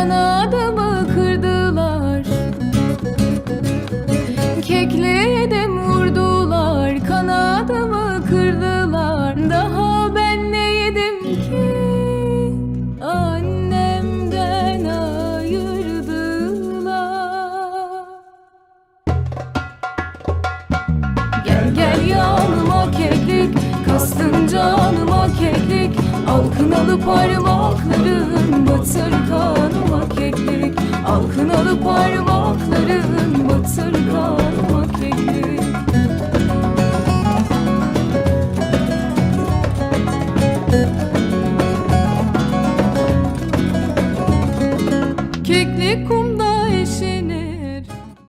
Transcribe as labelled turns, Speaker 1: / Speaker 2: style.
Speaker 1: Baksana adamı kırdılar. Kekli edem vurdular Kanadımı kırdılar. Daha ben ne yedim ki? Annemden ayırdılar. Gel gel yanıma keklik Kastın canıma keklik. Al kınalı parmakların batırka. Keklik kumda eşini.